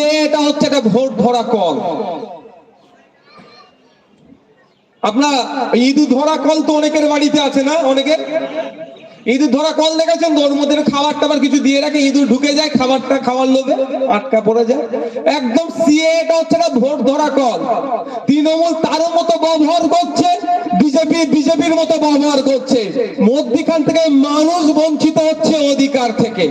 সিএটা হচ্ছে একটা ভোট ধরা কল। আপনার ইঁদুর ধরা কল তো অনেকের বাড়িতে আছে না? অনেকের? ইঁদুর ধরা কল দেখেছেন? তো ওর মধ্যে খাবার টাবার কিছু দিয়ে রাখে ইঁদুর ঢুকে যায়, খাবারটা খাওয়ার লোভে আটকা পড়ে যায়। একদম সিএটা হচ্ছে না ভোট ধরা কল। তৃণমূল তারও মতো ব্যবহার করছে বিজেপি, বিজেপির মতো ব্যবহার করছে। মধ্যখান থেকে মানুষ বঞ্চিত হচ্ছে অধিকার থেকে।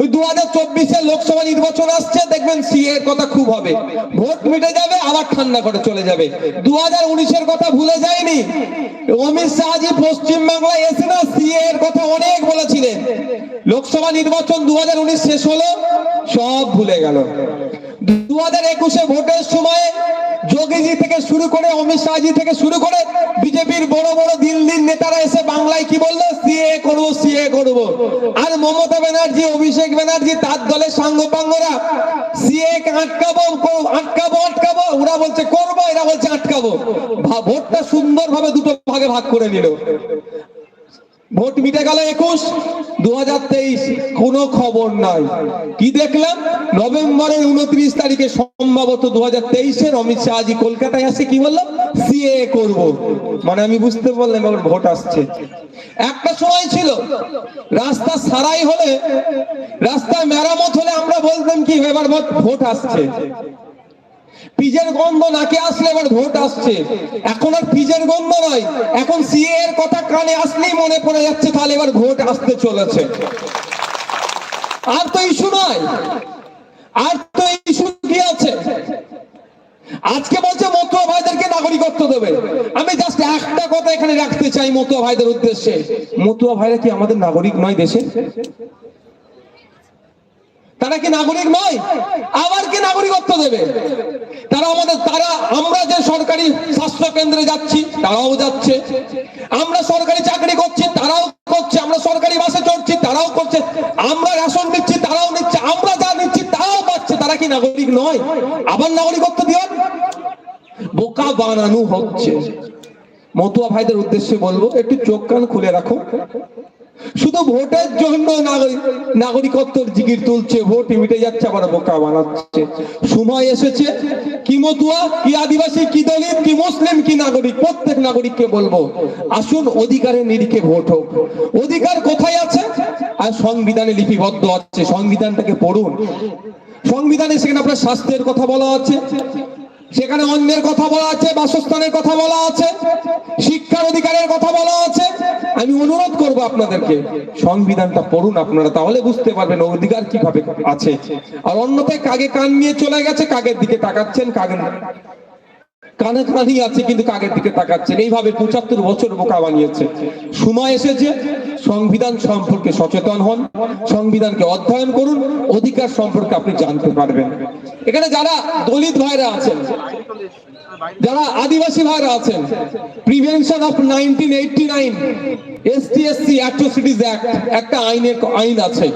ওই দু হাজার চব্বিশে লোকসভা নির্বাচন আসছে, দেখবেন সিএ এর কথা খুব হবে। ভোট মিটে যাবে, আবার ঠান্ডা করে চলে যাবে। দু হাজার উনিশের কথা ভুলে যায়নি অমিত শাহজি পশ্চিম বাংলায় এসে না সিএ এর কথা অনেক বলেছিলেন। লোকসভা নির্বাচন দু হাজার উনিশ শেষ হলো, সব ভুলে গেল। দু হাজার একুশে ভোটের সময় যোগীজি থেকে শুরু করে অমিত শাহজি থেকে শুরু করে বিজেপির বড় বড় দিল্লির নেতারা এসে বাংলায় কি বলল? সিএ করব সিএ করব। আর মমতা ব্যানার্জি, অভিষেক ব্যানার্জি, তার দলের সাঙ্গপাঙ্গরা, সিএ আটকাবো আটকাবো আটকাবো? ওরা বলছে, করব। এরা বলছে, আটকাবো। ভোটটা সুন্দরভাবে দুটো ভাগে ভাগ করে নিল। ভোট মিটে গেল একুশ। দু কোনো খবর নাই। কি দেখলাম? নভেম্বরের তারিখে সম্ভবত দু হাজার তেইশের অমিত কলকাতায় আসে, কি বলল সিএ করব। মানে আমি বুঝতে পারলাম এবার ভোট আসছে। একটা সময় ছিল, রাস্তা সারাই হলে মেরামত হলে আমরা বলতাম কি, এবার ভোট আসছে। পিজের গন্ধ নাকে আসলে এবার ভোট আসছে। এখন আর পিজের গন্ধ নয়। এখন সিএ এর কথা কানে আসলেই মনে পড়ে যাচ্ছে, তাহলে এবার ভোট আসতে চলেছে। আর তো ইস্যু নয়। আর তো ইস্যু কি আছে? আজকে বলছে মতুয়া ভাইদেরকে নাগরিকত্ব দেবে। আমি জাস্ট একটা কথা এখানে রাখতে চাই মতুয়া ভাইদের উদ্দেশ্যে। মতুয়া ভাইরা কি আমাদের নাগরিক নয় দেশে? তারা কি নাগরিক নয়? আবার কি নাগরিকত্ব দেবে? তারা আমাদের, তারা, আমরা যে সরকারি স্বাস্থ্য কেন্দ্রে যাচ্ছি, তারাও যাচ্ছে। আমরা সরকারি চাকরি করছি, তারাও করছে। আমরা সরকারি বাসে চড়ছি, তারাও করছে। আমরা রেশন নিচ্ছি তারাও নিচ্ছে। আমরা যা নিচ্ছি, তারাও পাচ্ছে। তারা কি নাগরিক নয়? আবার নাগরিকত্ব দিও বোকা বানানো হচ্ছে। মতুয়া ভাইদের উদ্দেশ্যে বলব, একটু চোখ কান খুলে রাখো। শুধু ভোটের জন্য নাগরিক নাগরিকত্বের জিগির তুলছে, ভোট মিটে যাচ্ছে, আবার বোকা বানাচ্ছে। সময় এসেছে, কি মতুয়া, কি আদিবাসী, কি দলিত, কি মুসলিম, কি নাগরিক, প্রত্যেক নাগরিককে বলব, আসুন অধিকারের নিরিখে ভোট হোক। অধিকার কোথায় আছে? আর সংবিধানে লিপিবদ্ধ আছে, সংবিধানটাকে পড়ুন। সংবিধানে সেখানে আপনার স্বাস্থ্যের কথা বলা আছে। সেখানে অন্যের কথা বলা আছে, বাসস্থানের কথা বলা আছে, শিক্ষার অধিকারের কথা বলা আছে। আমি অনুরোধ করব আপনাদেরকে, সংবিধানটা পড়ুন আপনারা, তাহলে বুঝতে পারবেন অধিকার কীভাবে আছে। আর অন্যথায় কাগে কান নিয়ে চলে গেছে কাগের দিকে তাকাচ্ছেন কাগে কানে কানি আছে, কিন্তু কাগের দিকে তাকাচ্ছেন। এইভাবে পঁচাত্তর বছর বোকা বানিয়েছে সময় এসেছে, সংবিধান সম্পর্কে সচেতন হন, সংবিধানকে অধ্যয়ন করুন, অধিকার সম্পর্কে আপনি জানতে পারবেন। এখানে যারা দলিত ভাইরা আছেন, যারা আদিবাসী ভাইরা আছেন prevention of nineteen eighty nine ST SC atrocities act একটা আইনের আইন আছে।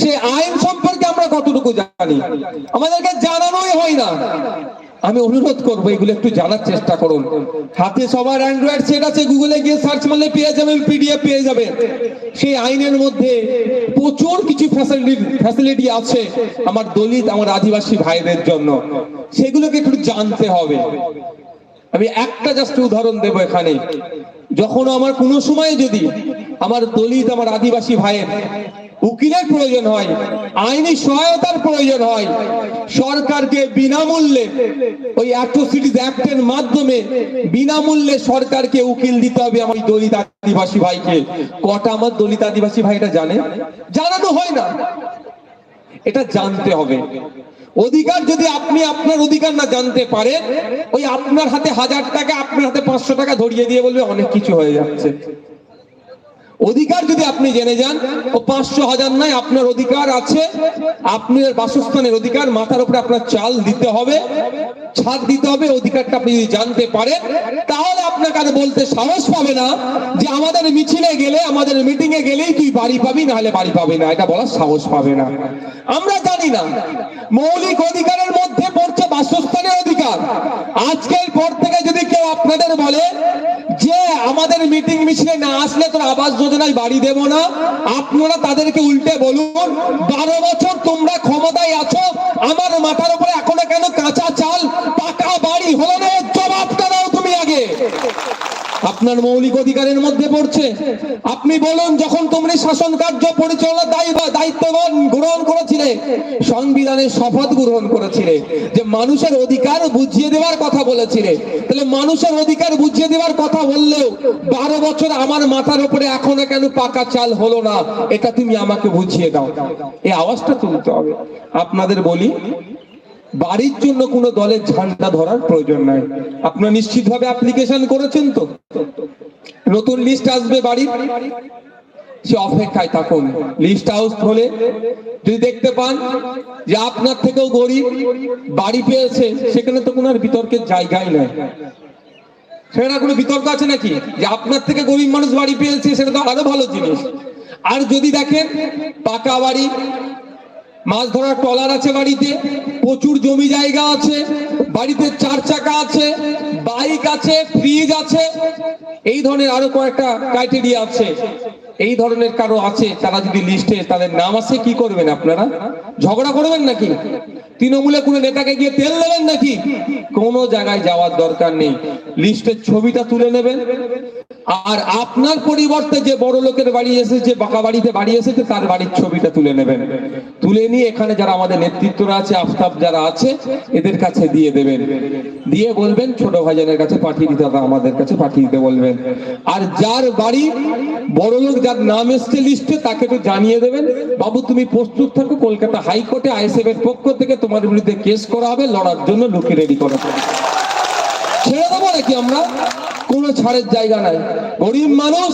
সে আইন সম্পর্কে আমরা কতটুকু জানি? আমাদেরকে জানানোই হয় না। আমি অনুরোধ করব, এগুলো একটু জানার চেষ্টা করুন। হাতে সবার অ্যান্ড্রয়েড সেট আছে গুগলে গিয়ে সার্চ মারলে পেয়ে যাবেন পিডিএফ পেয়ে যাবেন সেই আইনের মধ্যে প্রচুর কিছু ফ্যাসিলিটি ফ্যাসিলিটি আছে আমার দলিত, আমার আদিবাসী ভাইদের জন্য। সেগুলোকে একটু জানতে হবে। আমি একটা জাস্ট উদাহরণ দেব এখানে। যখন আমার কোনো সময় যদি আমার দলিত, আমার আদিবাসী ভাইয়ের উকিলের প্রয়োজন হয়, আইনি সহায়তার প্রয়োজন হয়। সরকারকে বিনামূল্যে ওই অ্যাট্রোসিটিস অ্যাক্টের মাধ্যমে বিনামূল্যে সরকারকে উকিল দিতে হবে আমার দলিত আদিবাসী ভাইকে। কটা আমার দলিত আদিবাসী ভাইটা জানে? জানা তো হয় না। এটা জানতে হবে। অধিকার যদি আপনি আপনার অধিকার না জানতে পারেন, ওই আপনার হাতে হাজার টাকা, আপনার হাতে পাঁচশো টাকা ধরিয়ে দিয়ে বলবে অনেক কিছু হয়ে যাচ্ছে। অধিকার যদি আপনি জেনে যান, ও পাঁচশো হাজার নয় আপনার অধিকার আছে। আপনার বাসস্থানের অধিকার, মাথার উপরে আপনার চাল দিতে হবে, ছাদ দিতে হবে, অধিকারটা আপনি যদি জানতে পারেন, তাহলে আপনাকে আর বলতে সাহস পাবে না যে আমাদের মিছিলে গেলে, আমাদের মিটিং এ গেলেই তুই বাড়ি পাবি না হলে বাড়ি পাবি না। এটা বলার সাহস পাবে না। আমরা জানি না, মৌলিক অধিকারের মধ্যে পড়ছে বাসস্থানের অধিকার। আজকের পর থেকে যদি কেউ আপনাদের বলে আমাদের মিটিং মিছিলে না আসলে তোর আবাস যোজনায় বাড়ি দেব না। আপনারা তাদেরকে উল্টে বলুন, বারো বছর তোমরা ক্ষমতায় আছো, আমার মাথার উপরে এখনও কেন কাঁচা চাল, পাকা বাড়ি হলো না জবাবটা দাও তুমি আগে? আপনার মৌলিক অধিকারের মধ্যে পড়ছে। আপনি বলুন, যখন তোমরা শাসন কার্য পরিচালনার দায়ী দায়িত্ববান গ্রহণ করেছিলে সংবিধানের শপথ গ্রহণ করেছিলে, যে মানুষের অধিকার বুঝিয়ে দেওয়ার কথা বলেছিলে। তাহলে মানুষের অধিকার বুঝিয়ে দেওয়ার কথা বললেও বারো বছর আমার মাথার উপরে এখনও কেন পাকা চাল হলো না? এটা তুমি আমাকে বুঝিয়ে দাও। এই আওয়াজটা তুলতে হবে। আপনাদের বলি বাড়ির জন্য কোনো দলের ঝান্ডা ধরার প্রয়োজন নাই। আপনারা নিশ্চিতভাবে অ্যাপ্লিকেশন করেছেন তো? নতুন লিস্ট আসবে বাড়ির। সে অপেক্ষায় থাকুন। লিস্ট হাউস হলে যদি দেখতে পান যে আপনার থেকেও গরিব, বাড়ি পেয়েছে, সেখানে তো কোনো আর বিতর্কের জায়গাই নাই। সেখানে কোনো বিতর্ক আছে নাকি? যে আপনার থেকে গরিব মানুষ বাড়ি পেয়েছে, সেটা তো আরও ভালো জিনিস। আর যদি দেখেন পাকা বাড়ি মাছ ধরার ট্রলার আছে বাড়িতে প্রচুর জমি জায়গা আছে। বাড়িতে চার চাকা আছে, বাইক আছে ফ্রিজ আছে। এই ধরনের আরও কয়েকটা ক্রাইটেরিয়া আছে। এই ধরনের কারও আছে, তারা যদি লিস্টে তাদের নাম আছে, কি করবেন আপনারা? ঝগড়া করবেন নাকি? তৃণমূলে কোনো নেতাকে গিয়ে তেল দেবেন নাকি? কোনো জায়গায় যাওয়ার দরকার নেই। লিস্টের ছবিটা তুলে নেবেন। আর আপনার পরিবর্তে যে বড় লোকের বাড়ি এসেছে, বাঁকা বাড়িতে বাড়ি এসেছে, তার বাড়ির ছবিটা তুলে নেবেন। তুলে নিয়ে এখানে যারা আমাদের নেতৃত্বরা আছে, আফতাব যারা আছে, এদের কাছে দিয়ে দেবেন। দিয়ে বলবেন, ছোট ভাইজানের কাছে পাঠিয়ে দিতে হবে, আমাদের কাছে পাঠিয়ে দিতে বলবেন। আর যার বাড়ি বড় লোক যার নাম এসছে লিস্টে তাকে একটু জানিয়ে দেবেন। বাবু, তুমি প্রস্তুত থাকো, কলকাতা হাইকোর্টে আইএসএফ এর পক্ষ থেকে তোমার বিরুদ্ধে কেস করা হবে, লড়ার জন্য লোকে রেডি করা। হবে। ছেড়ে দেবো নাকি আমরা? কোনো ছাড়ের জায়গা নাই। গরিব মানুষ,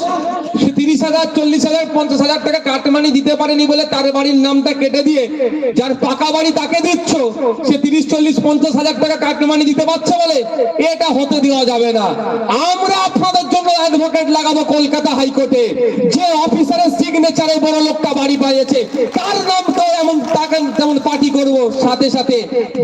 সে তিরিশ হাজার, চল্লিশ হাজার, পঞ্চাশ হাজার টাকা কাটমানি দিতে পারেনি বলে তার বাড়ির নামটা কেটে দিয়ে যার পাকা বাড়ি তাকে দিচ্ছ, সে তিরিশ, চল্লিশ, পঞ্চাশ হাজার টাকা কাটমানি দিতে পারছে বলে এটা হতে দেওয়া যাবে না। আমরা আপনাদের জন্য অ্যাডভোকেট লাগাবো কলকাতা হাইকোর্টে। যে অফিসারের সিগনেচারে বড় লোকটা বাড়ি পাইয়েছে, তার নাম তো এমন তাকে যেমন পার্টি করব, সাথে সাথে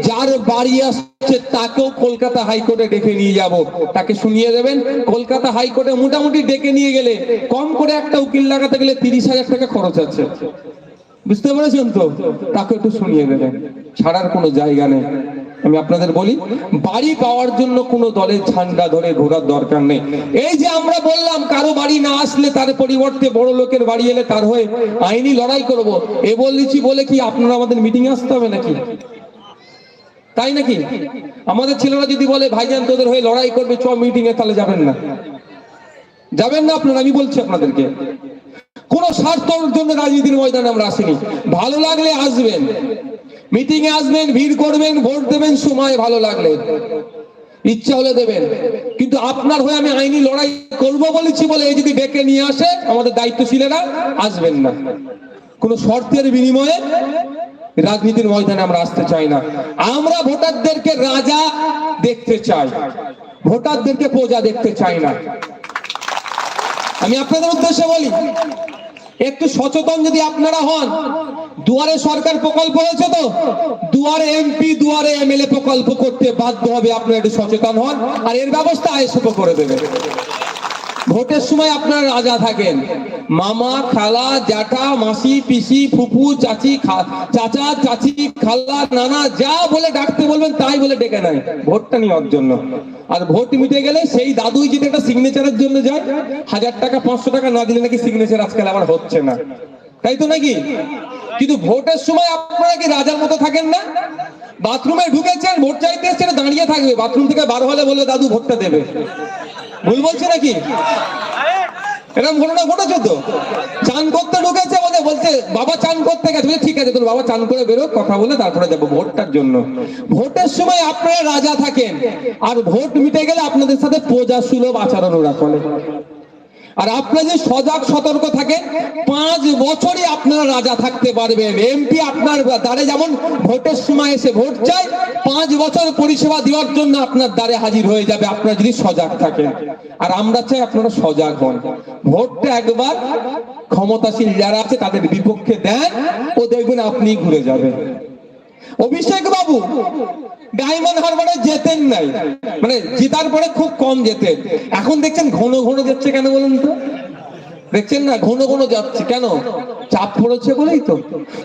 যার বাড়ি আসছে, তাকেও কলকাতা হাইকোর্টে ডেকে নিয়ে যাব। তাকে শুনিয়ে দেবেন কলকাতা হাইকোর্টে মোটামুটি ডেকে নিয়ে গেলে কম করে একটা উকিল লাগাতে গেলে তিরিশ হাজার টাকা খরচ আছে। বুঝতে পেরেছেন তো? তাকে একটু শুনিয়ে দেবেন ছাড়ার কোনো জায়গা নেই। আমি আপনাদের বলি, বাড়ি পাওয়ার জন্য কোনো দলের ঝান্ডা ধরে ঘোরার দরকার নেই। এই যে আমরা বললাম, কারও বাড়ি না আসলে তার পরিবর্তে বড় লোকের বাড়ি এলে তার হয়ে আইনি লড়াই করব। এ বলেছি বলে কি আপনারা আমাদের মিটিং আসতে হবে নাকি? তাই নাকি? আমাদের ছেলেরা যদি বলে, ভাইজান, তোদের হয়ে লড়াই করবে, চ মিটিং এ তাহলে যাবেন না। যাবেন না আপনারা, আমি বলছি আপনাদেরকে। কোন স্বার্থর জন্য রাজনীতির ময়দানে আমরা আসিনি। ভালো লাগলে আসবেন। মিটিং এ আসবেন, ভিড় করবেন, ভোট দেবেন, সময় ভালো লাগলে। ইচ্ছা হলে দেবেন। কিন্তু আপনার হয়ে আমি আইনি লড়াই করব বলেছি বলে এই যদি ডেকে নিয়ে আসে, আমাদের দায়িত্বশীলেরা আসবেন না। কোন শর্তের বিনিময়ে রাজনীতির ময়দানে আমরা আসতে চাই না। আমরা ভোটারদেরকে রাজা দেখতে চাই। ভোটারদেরকে প্রজা দেখতে চাই না। আমি আপনাদের উদ্দেশ্যে বলি, একটু সচেতন যদি আপনারা হন, দুয়ারে সরকার প্রকল্প হয়েছে তো, দুয়ারে এমপি, দুয়ারে এমএলএ প্রকল্প করতে বাধ্য হবে। আপনারা একটু সচেতন হন আর এর ব্যবস্থা আইএসএফ করে দেবে ভোটের সময় আপনারা রাজা থাকেন। মামা, খালা, জ্যাঠা, মাসি, পিসি ফুপু চাচি চাচা, চাচি, খালা, নানা, যা বলে ডাকতে বলবেন তাই বলে ডেকে নেয়। ভোটটা নেওয়ার জন্য। আর ভোট মিটে গেলে সেই দাদুই যদি একটা সিগনেচারের জন্য যায়, হাজার টাকা, পাঁচশো টাকা না দিলে নাকি সিগনেচার আজকাল আবার হচ্ছে না। তাই তো নাকি? কিন্তু ভোটের সময় আপনারা কি রাজার মতো থাকেন না? বাথরুমে ঢুকেছেন, ভোট চাইতে এসছেন, দাঁড়িয়ে থাকবে। বাথরুম থেকে বার হলে বলে দাদু, ভোটটা দেবে। ভুল বলছে নাকি? এরকম ঘটনা ঘটেছে তো চান করতে ঢুকেছে বলে বলছে, বাবা চান করতে গেছে। ঠিক আছে, তোর বাবা চান করে বেরো কথা বলে তারপরে যাব ভোটটার জন্য। ভোটের সময় আপনারা রাজা থাকেন, আর ভোট মিটে গেলে আপনাদের সাথে প্রজা সুলভ আচরণ ওরা করে। আর আপনারা যে সজাগ সতর্ক থাকেন, পাঁচ বছরই আপনারা রাজা থাকতে পারবেন। এমপি আপনার দ্বারে যেমন ভোটের সময় এসে ভোট চায়, পাঁচ বছর পরিষেবা দেওয়ার জন্য আপনার দ্বারে হাজির হয়ে যাবে আপনারা যদি সজাগ থাকেন। আর আমরা চাই আপনারা সজাগ হন। ভোটটা একবার ক্ষমতাশীল যারা আছে তাদের বিপক্ষে দেন, ও দেখবেন আপনি ঘুরে যাবেন। অভিষেক বাবু ডায়মন্ড হারবারে যেতেন নাই। মানে জেতার পরে খুব কম যেতেন। এখন দেখছেন ঘন ঘন যাচ্ছে কেন বলুন তো? দেখছেন না? ঘন ঘন যাচ্ছে। কেন? চাপ পড়েছে বলেই তো।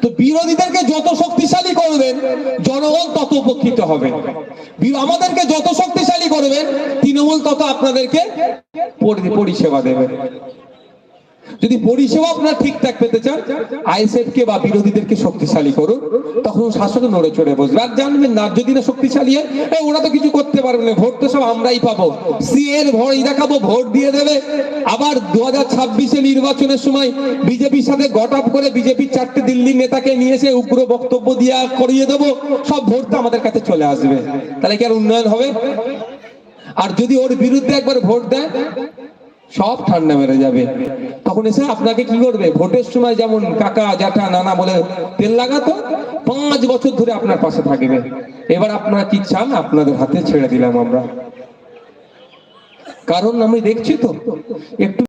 তো বিরোধীদেরকে যত শক্তিশালী করবেন, জনগণ তত উপকৃত হবে। আমাদেরকে যত শক্তিশালী করবেন, তৃণমূল তত আপনাদেরকে পরিষেবা দেবে। যদি পরিষেবা আপনারা ঠিকঠাক পেতে চান আইএসএফ কে বা বিরোধীদেরকে শক্তিশালী করুন, তখন শাসক নড়ে চড়ে বসবে। আর জানবেন না, যদি না শক্তিশালী হয় ওরা তো কিছু করতে পারবে না, ভোট তো সব আমরাই পাবো। সি এর ভয় দেখাবো, ভোট দিয়ে দেবে। আবার দু হাজার ছাব্বিশে নির্বাচনের সময় বিজেপির সাথে গট আপ করে বিজেপির চারটে দিল্লির নেতাকে নিয়ে এসে উগ্র বক্তব্য দিয়া করিয়ে দেবো, সব ভোট তো আমাদের কাছে চলে আসবে। তাহলে কি আর উন্নয়ন হবে? আর যদি ওর বিরুদ্ধে একবার ভোট দেয় সব ঠান্ডা মেরে যাবে। তখন এসে আপনাকে কি করবে? ভোটের সময় যেমন কাকা, জ্যাঠা, নানা বলে তেল লাগাতো, পাঁচ বছর ধরে আপনার পাশে থাকবে। এবার আপনারা কি চান? আপনাদের হাতে ছেড়ে দিলাম আমরা। কারণ আমি দেখছি তো, একটু